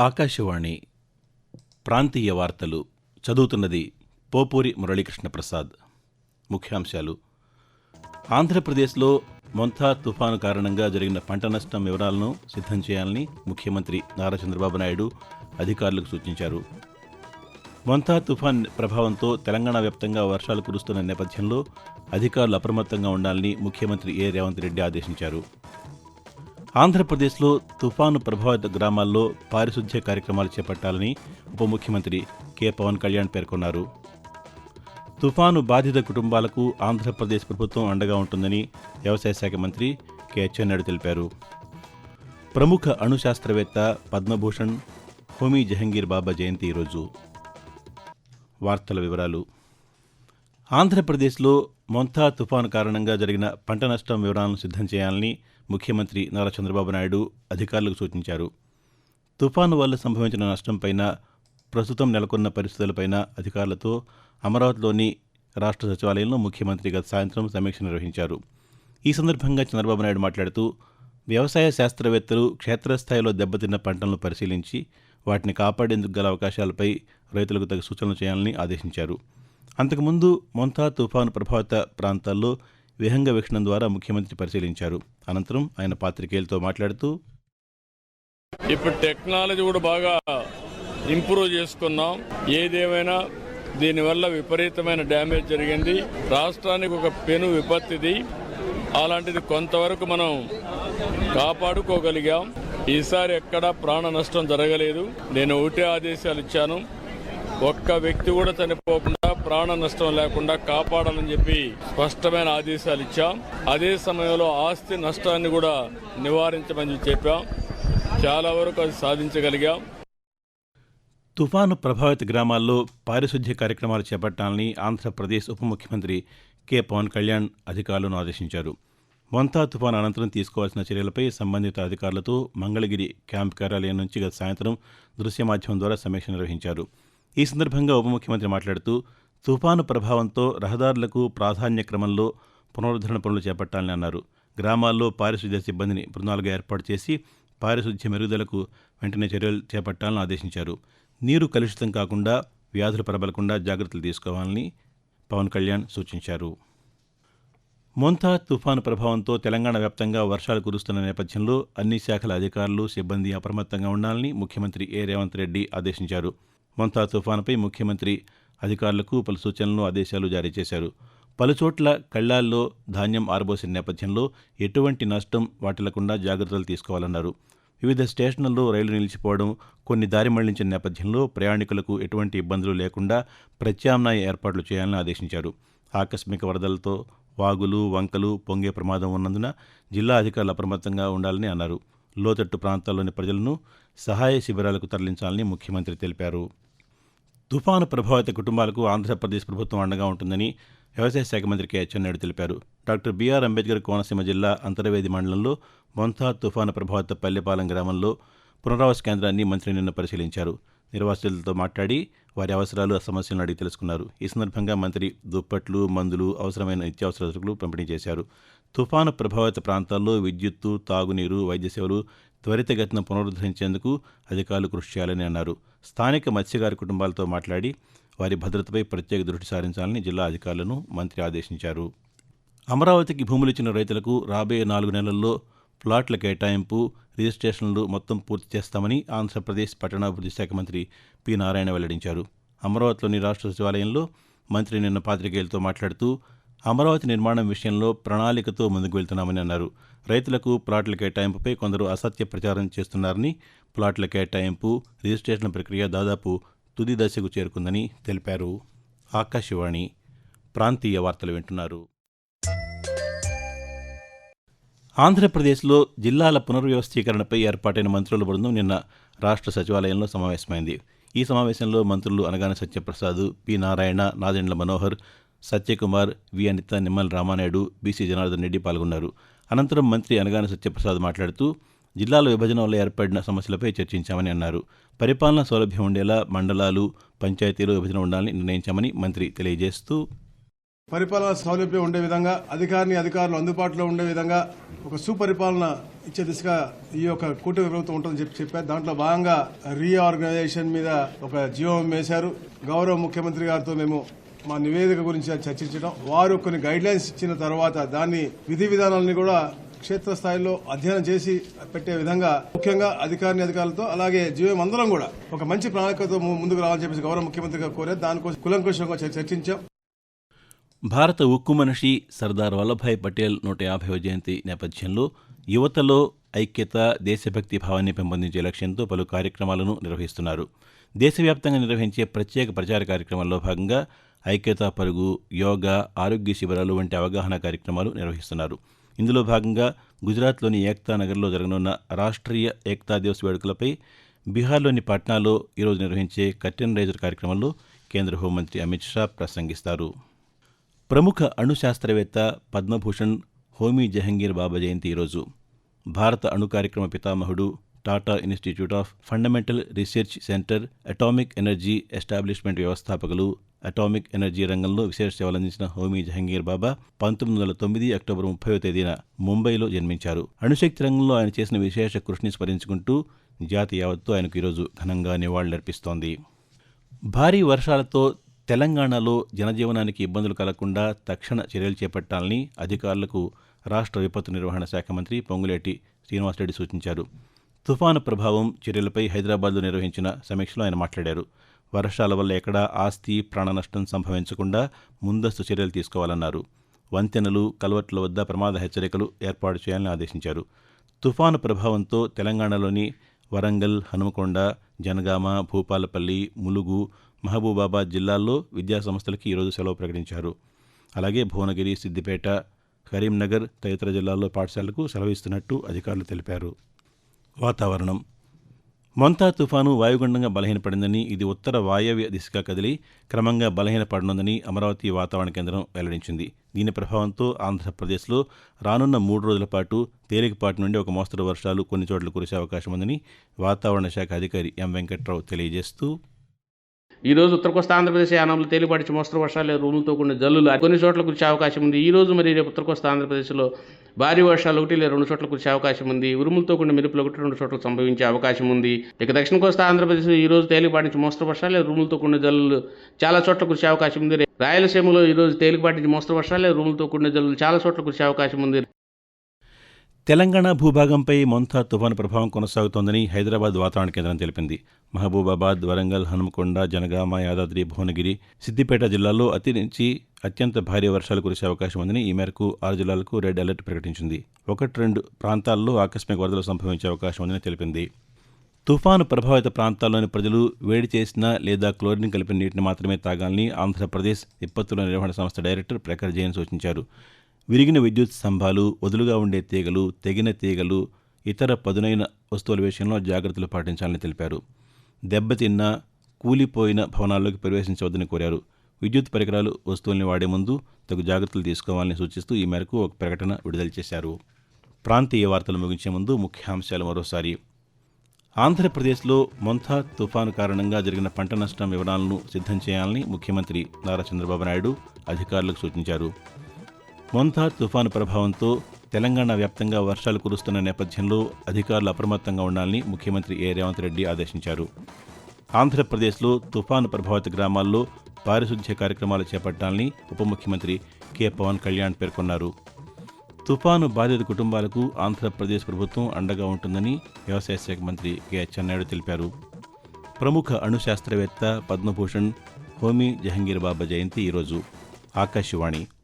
ఆకాశవాణి ప్రాంతీయ వార్తలు చదువుతున్నది పోపూరి మురళీకృష్ణ ప్రసాద్. ముఖ్యాంశాలు. ఆంధ్రప్రదేశ్లో మొంథా తుఫాను కారణంగా జరిగిన పంట నష్టం వివరాలను సిద్ధం చేయాలని ముఖ్యమంత్రి నారా చంద్రబాబు నాయుడు అధికారులకు సూచించారు. మొంథా తుఫాన్ ప్రభావంతో తెలంగాణ వ్యాప్తంగా వర్షాలు కురుస్తున్న నేపథ్యంలో అధికారులు అప్రమత్తంగా ఉండాలని ముఖ్యమంత్రి ఏ. రేవంత్ రెడ్డి ఆదేశించారు. ఆంధ్రప్రదేశ్లో తుఫాను ప్రభావిత గ్రామాల్లో పారిశుధ్య కార్యక్రమాలు చేపట్టాలని ఉప ముఖ్యమంత్రి కె. పవన్ కళ్యాణ్ పేర్కొన్నారు. తుఫాను బాధిత కుటుంబాలకు ఆంధ్రప్రదేశ్ ప్రభుత్వం అండగా ఉంటుందని వ్యవసాయ శాఖ మంత్రి కె. అచ్చెన్నాయుడు తెలిపారు. ప్రముఖ అణు శాస్త్రవేత్త పద్మభూషణ్ హోమీ జహంగీర్ బాబా జయంతి ఈరోజు. వార్తల వివరాలు ఆంధ్రప్రదేశ్లో మొంతా తుఫాను కారణంగా జరిగిన పంట నష్టం వివరాలను సిద్ధం చేయాలని ముఖ్యమంత్రి నారా చంద్రబాబు నాయుడు అధికారులకు సూచించారు. తుఫాను వల్ల సంభవించిన నష్టంపైన ప్రస్తుతం నెలకొన్న పరిస్థితులపైన అధికారులతో అమరావతిలోని రాష్ట్ర సచివాలయంలో ముఖ్యమంత్రి గత సాయంత్రం సమీక్ష నిర్వహించారు. ఈ సందర్భంగా చంద్రబాబు నాయుడు మాట్లాడుతూ వ్యవసాయ శాస్త్రవేత్తలు క్షేత్రస్థాయిలో దెబ్బతిన్న పంటలను పరిశీలించి వాటిని కాపాడేందుకు గల అవకాశాలపై రైతులకు తగు సూచనలు చేయాలని ఆదేశించారు. అంతకుముందు మొంతా తుఫాను ప్రభావిత ప్రాంతాల్లో విహంగ వీక్షణం ద్వారా ముఖ్యమంత్రి పరిశీలించారు. అనంతరం ఆయన పాత్రికేయులతో మాట్లాడుతూ ఇప్పుడు టెక్నాలజీ కూడా బాగా ఇంప్రూవ్ చేసుకున్నాం. ఏదేమైనా దీనివల్ల విపరీతమైన డ్యామేజ్ జరిగింది. రాష్ట్రానికి ఒక పెను విపత్తిది. అలాంటిది కొంతవరకు మనం కాపాడుకోగలిగాం. ఈసారి ఎక్కడా ప్రాణ నష్టం జరగలేదు. నేను ఒకటే ఆదేశాలు ఇచ్చాను. ఒక్క వ్యక్తి కూడా చనిపోకుండా ప్రాణ నష్టం లేకుండా కాపాడాలని చెప్పి స్పష్టమైన ఆదేశాలు ఇచ్చాం. అదే సమయంలో ఆస్తి నష్టాన్ని కూడా నివారించమని చెప్పాం. చాలా వరకు అది సాధించగలిగాం. తుఫాను ప్రభావిత గ్రామాల్లో పారిశుద్ధ్య కార్యక్రమాలు చేపట్టాలని ఆంధ్రప్రదేశ్ ఉప ముఖ్యమంత్రి కె. పవన్ కళ్యాణ్ అధికారులను ఆదేశించారు. వంతా తుఫాను అనంతరం తీసుకోవాల్సిన చర్యలపై సంబంధిత అధికారులతో మంగళగిరి క్యాంప్ కార్యాలయం నుంచి గత సాయంత్రం దృశ్య మాధ్యమం ద్వారా సమీక్ష నిర్వహించారు. ఈ సందర్భంగా ఉప ముఖ్యమంత్రి మాట్లాడుతూ తుఫాను ప్రభావంతో రహదారులకు ప్రాధాన్య క్రమంలో పునరుద్ధరణ పనులు చేపట్టాలని అన్నారు. గ్రామాల్లో పారిశుధ్య సిబ్బందిని బృందాలుగా ఏర్పాటు చేసి పారిశుధ్య మెరుగుదలకు వెంటనే చర్యలు చేపట్టాలని ఆదేశించారు. నీరు కలుషితం కాకుండా వ్యాధులు ప్రబలకుండా జాగ్రత్తలు తీసుకోవాలని పవన్ కళ్యాణ్ సూచించారు. మొంతా తుఫాను ప్రభావంతో తెలంగాణ వ్యాప్తంగా వర్షాలు కురుస్తున్న నేపథ్యంలో అన్ని శాఖల అధికారులు సిబ్బంది అప్రమత్తంగా ఉండాలని ముఖ్యమంత్రి ఏ. రేవంత్ రెడ్డి ఆదేశించారు. మొంతా తుఫానుపై ముఖ్యమంత్రి అధికారులకు పలు సూచనలు ఆదేశాలు జారీ చేశారు. పలుచోట్ల కళ్ళాల్లో ధాన్యం ఆరబోసిన నేపథ్యంలో ఎటువంటి నష్టం వాటిల్లకుండా జాగ్రత్తలు తీసుకోవాలన్నారు. వివిధ స్టేషన్లలో రైలు నిలిచిపోవడం కొన్ని దారి మళ్ళించిన నేపథ్యంలో ప్రయాణికులకు ఎటువంటి ఇబ్బందులు లేకుండా ప్రత్యామ్నాయ ఏర్పాట్లు చేయాలని ఆదేశించారు. ఆకస్మిక వరదలతో వాగులు వంకలు పొంగే ప్రమాదం ఉన్నందున జిల్లా అధికారులు అప్రమత్తంగా ఉండాలని అన్నారు. లోతట్టు ప్రాంతాల్లోని ప్రజలను సహాయ శిబిరాలకు తరలించాలని ముఖ్యమంత్రి తెలిపారు. తుఫాను ప్రభావిత కుటుంబాలకు ఆంధ్రప్రదేశ్ ప్రభుత్వం అండగా ఉంటుందని వ్యవసాయ శాఖ మంత్రి కె అచ్చెన్నాయుడు తెలిపారు. డాక్టర్ బీఆర్ అంబేద్కర్ కోనసీమ జిల్లా అంతర్వేది మండలంలో మొంతా తుఫాను ప్రభావిత పల్లెపాలెం గ్రామంలో పునరావాస కేంద్రాన్ని మంత్రి నిన్న పరిశీలించారు. నిర్వాసితులతో మాట్లాడి వారి అవసరాలు సమస్యలను అడిగి తెలుసుకున్నారు. ఈ సందర్భంగా మంత్రి దుప్పట్లు మందులు అవసరమైన నిత్యావసర సరుకులు పంపిణీ చేశారు. తుఫాను ప్రభావిత ప్రాంతాల్లో విద్యుత్తు తాగునీరు వైద్య సేవలు త్వరితగతిన పునరుద్ధరించేందుకు అధికారులు కృషి చేయాలని అన్నారు. స్థానిక మత్స్యకారి కుటుంబాలతో మాట్లాడి వారి భద్రతపై ప్రత్యేక దృష్టి సారించాలని జిల్లా అధికారులను మంత్రి ఆదేశించారు. అమరావతికి భూములు ఇచ్చిన రైతులకు రాబోయే నాలుగు నెలల్లో ప్లాట్ల కేటాయింపు రిజిస్ట్రేషన్లు మొత్తం పూర్తి చేస్తామని ఆంధ్రప్రదేశ్ పట్టణాభివృద్ధి శాఖ మంత్రి పి. నారాయణ వెల్లడించారు. అమరావతిలోని రాష్ట్ర సచివాలయంలో మంత్రి నిన్న పాతికేయులతో మాట్లాడుతూ అమరావతి నిర్మాణం విషయంలో ప్రణాళికతో ముందుకు వెళ్తున్నామని అన్నారు. రైతులకు ప్లాట్ల కేటాయింపుపై కొందరు అసత్య ప్రచారం చేస్తున్నారని ప్లాట్ల కేటాయింపు రిజిస్ట్రేషన్ ప్రక్రియ దాదాపు తుది దశకు చేరుకుందని తెలిపారు. ఆకాశవాణి ప్రాంతీయ వార్తలు వింటున్నారు. ఆంధ్రప్రదేశ్లో జిల్లాల పునర్వ్యవస్థీకరణపై ఏర్పాటైన మంత్రుల బృందం నిన్న రాష్ట్ర సచివాలయంలో సమావేశమైంది. ఈ సమావేశంలో మంత్రులు Anagani Satyaprasad P Narayana Nadendla Manohar Satyakumar V Anitha Nimmala Ramanaidu BC Janardhan Reddy పాల్గొన్నారు. అనంతరం మంత్రి అనగాన సత్యప్రసాద్ మాట్లాడుతూ జిల్లాల విభజన వల్ల ఏర్పడిన సమస్యలపై చర్చించామని అన్నారు. పరిపాలన సౌలభ్యం ఉండేలా మండలాలు పంచాయతీలు విభజన ఉండాలని నిర్ణయించామని మంత్రి తెలియజేస్తూ పరిపాలన సౌలభ్యం ఉండే విధంగా అధికారిని అధికారులు అందుబాటులో ఉండే విధంగా ఒక సుపరిపాలన ఇచ్చే దిశగా ఈ యొక్క కూటమి ప్రభుత్వం ఉంటుందని చెప్పి చెప్పారు. దాంట్లో భాగంగా రీఆర్గనైజేషన్ మీద ఒక జీవం వేశారు. గౌరవ ముఖ్యమంత్రి గారితో మేము మా నివేదిక గురించి చర్చించడం వారు కొన్ని గైడ్ లైన్స్ ఇచ్చిన తర్వాత దాన్ని విధి విధానాలని కూడా క్షేత్రస్థాయిలో అధ్యయనం చేసి పెట్టే విధంగా ముఖ్యంగా అధికారిని అధికారులతో అలాగే జీవం అందరం కూడా ఒక మంచి ప్రణాళికతో ముందుకు రావాలని చెప్పేసి గౌరవ ముఖ్యమంత్రిగా కోరే కోరారు దానికోసం కులంకుశంగా చర్చించాం. భారత ఉక్కు మనిషి సర్దార్ వల్లభాయ్ పటేల్ నూట యాభైవ జయంతి నేపథ్యంలో యువతలో ఐక్యత దేశభక్తి భావాన్ని పెంపొందించే లక్ష్యంతో పలు కార్యక్రమాలను నిర్వహిస్తున్నారు. దేశవ్యాప్తంగా నిర్వహించే ప్రత్యేక ప్రచార కార్యక్రమాల్లో భాగంగా ఐక్యతా పరుగు యోగా ఆరోగ్య శిబిరాలు వంటి అవగాహన కార్యక్రమాలు నిర్వహిస్తున్నారు. ఇందులో భాగంగా గుజరాత్లోని ఏక్తా నగర్లో జరగనున్న రాష్ట్రీయ ఏక్తా దివస్ వేడుకలపై బీహార్లోని పట్నాలో ఈరోజు నిర్వహించే కర్టెన్ రైజర్ కార్యక్రమంలో కేంద్ర హోంమంత్రి అమిత్ షా ప్రసంగిస్తారు. ప్రముఖ అణు శాస్త్రవేత్త పద్మభూషణ్ హోమీ జహంగీర్ బాబా జయంతి ఈరోజు. భారత అణు కార్యక్రమ పితామహుడు Tata institute of fundamental research centre atomic energy establishment వ్యవస్థాపకులు అటామిక్ ఎనర్జీ రంగంలో విశేష సేవలందించిన హోమీ జహంగీర్ బాబా పంతొమ్మిది వందల తొమ్మిది అక్టోబర్ ముప్పై తేదీన ముంబైలో జన్మించారు. అణుశక్తి రంగంలో ఆయన చేసిన విశేష కృషిని స్మరించుకుంటూ జాతి యావత్తు ఆయనకు ఈరోజు ఘనంగా నివాళులర్పిస్తోంది. భారీ వర్షాలతో తెలంగాణలో జనజీవనానికి ఇబ్బందులు కలగకుండా తక్షణ చర్యలు చేపట్టాలని అధికారులకు రాష్ట్ర విపత్తు నిర్వహణ శాఖ మంత్రి పొంగులేటి శ్రీనివాసరెడ్డి సూచించారు. తుఫాను ప్రభావం చర్యలపై హైదరాబాద్లో నిర్వహించిన సమీక్షలో ఆయన మాట్లాడారు. వర్షాల వల్ల ఎక్కడా ఆస్తి ప్రాణ నష్టం సంభవించకుండా ముందస్తు చర్యలు తీసుకోవాలన్నారు. వంతెనలు కల్వర్ట్ల వద్ద ప్రమాద హెచ్చరికలు ఏర్పాటు చేయాలని ఆదేశించారు. తుఫాను ప్రభావంతో తెలంగాణలోని వరంగల్ హనుమకొండ జనగామ భూపాలపల్లి ములుగు మహబూబాబాద్ జిల్లాల్లో విద్యాసంస్థలకి ఈరోజు సెలవు ప్రకటించారు. అలాగే భువనగిరి సిద్దిపేట కరీంనగర్ తదితర జిల్లాల్లో పాఠశాలకు సెలవు ఇస్తున్నట్టు అధికారులు తెలిపారు. వాతావరణం మొంతా తుఫాను వాయుగుండంగా బలహీనపడిందని ఇది ఉత్తర వాయవ్య దిశగా కదిలి క్రమంగా బలహీనపడనుందని అమరావతి వాతావరణ కేంద్రం వెల్లడించింది. దీని ప్రభావంతో ఆంధ్రప్రదేశ్లో రానున్న మూడు రోజుల పాటు తేలికపాటి నుండి ఒక మోస్తరు వర్షాలు కొన్ని చోట్ల కురిసే అవకాశం ఉందని వాతావరణ శాఖ అధికారి ఎం వెంకట్రావు తెలియజేస్తూ ఈ రోజు ఉత్తర కోస్తా ఆంధ్రప్రదేశ్ యానంలో తేలిపాటి మోస్తరు వర్షాలు రూములతో కూడిన జల్లులు. కొన్ని చోట్ల కురిసే అవకాశం ఉంది. ఈ రోజు మరి రేపు ఉత్తర కోస్తా ఆంధ్రప్రదేశ్లో భారీ వర్షాలు ఒకటి లేదా రెండు చోట్ల కురిసే అవకాశం ఉంది. ఉరుములతో కూడిన మెరుపులు ఒకటి రెండు చోట్ల సంభవించే అవకాశం ఉంది. ఇక దక్షిణ కోస్తా ఆంధ్రప్రదేశ్ ఈ రోజు తేలిపాటి నుంచి మోస్తరు వర్షాలు లేదా రూములతో కూడిన జల్లులు చాలా చోట్ల కురిసే అవకాశం ఉంది. రాయలసీమలో ఈ రోజు తేలిపాటి నుంచి మోస్తరు వర్షాలు లేదా రూములతో కూడిన జల్లులు చాలా చోట్ల కురిసే అవకాశం ఉంది. తెలంగాణ భూభాగంపై మొంతా తుఫాను ప్రభావం కొనసాగుతోందని హైదరాబాద్ వాతావరణ కేంద్రం తెలిపింది. మహబూబాబాద్ వరంగల్ హనుమకొండ జనగామ యాదాద్రి భువనగిరి సిద్దిపేట జిల్లాల్లో అతి నుంచి అత్యంత భారీ వర్షాలు కురిసే అవకాశం ఉందని ఈ మేరకు ఆరు జిల్లాలకు రెడ్ అలర్ట్ ప్రకటించింది. ఒకటి రెండు ప్రాంతాల్లో ఆకస్మిక వరదలు సంభవించే అవకాశం ఉందని తెలిపింది. తుఫాను ప్రభావిత ప్రాంతాల్లోని ప్రజలు వేడి చేసిన లేదా క్లోరిన్ కలిపిన నీటిని మాత్రమే తాగాలని ఆంధ్రప్రదేశ్ విపత్తుల నిర్వహణ సంస్థ డైరెక్టర్ ప్రఖర్ జైన్ సూచించారు. విరిగిన విద్యుత్ స్తంభాలు వదులుగా ఉండే తీగలు తెగిన తీగలు ఇతర పదునైన వస్తువుల విషయంలో జాగ్రత్తలు పాటించాలని తెలిపారు. దెబ్బతిన్న కూలిపోయిన భవనాల్లోకి ప్రవేశించవద్దని కోరారు. విద్యుత్ పరికరాలు వస్తువుల్ని వాడే ముందు తగు జాగ్రత్తలు తీసుకోవాలని సూచిస్తూ ఈ మేరకు ఒక ప్రకటన విడుదల చేశారు. ప్రాంతీయ వార్తలు ముగించే ముందు ముఖ్యాంశాలు మరోసారి. ఆంధ్రప్రదేశ్లో మొంథా తుఫాను కారణంగా జరిగిన పంట నష్టం వివరాలను సిద్ధం చేయాలని ముఖ్యమంత్రి నారా చంద్రబాబు నాయుడు అధికారులకు సూచించారు. మొంథా తుఫాను ప్రభావంతో తెలంగాణ వ్యాప్తంగా వర్షాలు కురుస్తున్న నేపథ్యంలో అధికారులు అప్రమత్తంగా ఉండాలని ముఖ్యమంత్రి ఏ. రేవంత్ రెడ్డి ఆదేశించారు. ఆంధ్రప్రదేశ్లో తుఫాను ప్రభావిత గ్రామాల్లో పారిశుధ్య కార్యక్రమాలు చేపట్టాలని ఉప ముఖ్యమంత్రి కె. పవన్ కళ్యాణ్ పేర్కొన్నారు. తుఫాను బాధిత కుటుంబాలకు ఆంధ్రప్రదేశ్ ప్రభుత్వం అండగా ఉంటుందని వ్యవసాయ శాఖ మంత్రి కె. చెన్నాయుడు తెలిపారు. ప్రముఖ అణు శాస్త్రవేత్త పద్మభూషణ్ హోమీ జహంగీర్ బాబా జయంతి ఈరోజు. ఆకాశవాణి